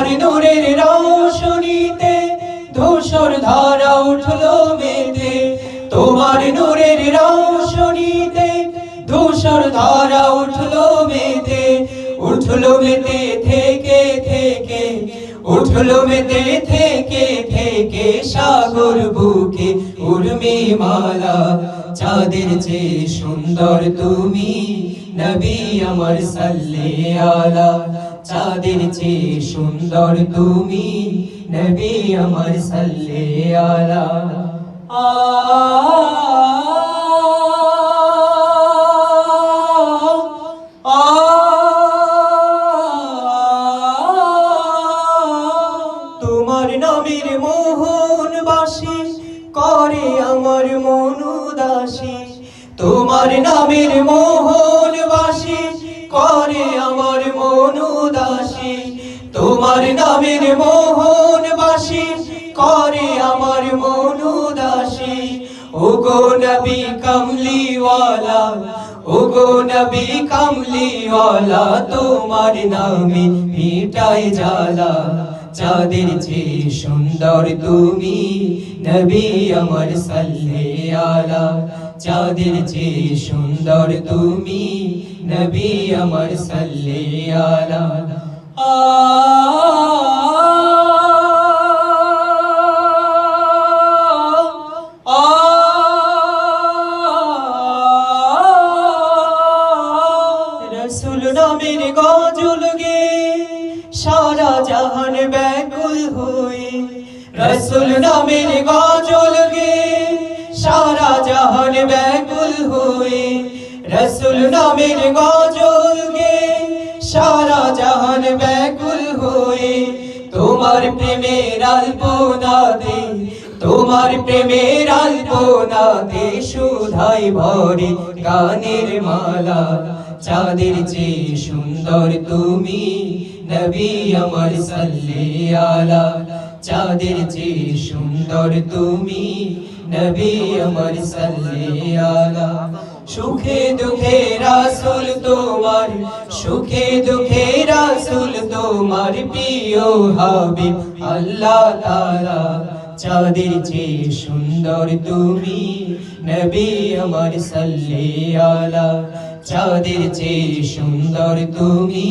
তোমার নূরের রৌশনীতে ধূসর ধারা উঠল মেতে তোমার নূরের রৌশনীতে ধূসর ধারা উঠল মেতে উঠল মেতে থেকে থেকে, উঠল মেতে থেকে থেকে সাগর বুকে। উর্মি মালা চাঁদের যে সুন্দর তুমি নবী আমার সাল্লে আলা চাঁদের যে সুন্দর তুমি নবী আমার সাল্লে আলা তোমার নামের বাসি করে আমার মন উদাসী তোমার নামের মোহন বাসি করে আমার মন উদাসী তোমার নামের মোহন বাসি করে আমার মন ও গো নবী কমলিওয়ালা ও গো নবী কমলিওয়ালা, তোমার নামে মিটাই জালা চাঁদের যে সুন্দর তুমি, নবী আমার সাল্লে আলা। চাঁদের যে সুন্দর তুমি, নবী আমার সাল্লে আলা। রসুল নামের গজল গে। সারা জাহান ব্যাকুল হয়ে রসুল নামের গজল গে, সারা জাহান ব্যাকুল হয়ে রসুল নামের গজল গে, সারা জাহান ব্যাকুল হয়ে তোমার প্রেমের আলপনাতে তোমার প্রেমের আলপনাতে সুধাই ভরে গানের মালা। চাঁদের যে সুন্দর তুমি নবী আমার সাল্লে আলা, চাঁদের যে সুন্দর তুমি, নবী আমার সাল্লে আলা। সুখে দুঃখে রাসুল তোমার, সুখে দুঃখে রাসুল তোমার প্রিয় হাবিব, আল্লাহ তাআলা চাঁদের যে সুন্দর তুমি, নবী আমার সাল্লে আলা, চাঁদের যে সুন্দর তুমি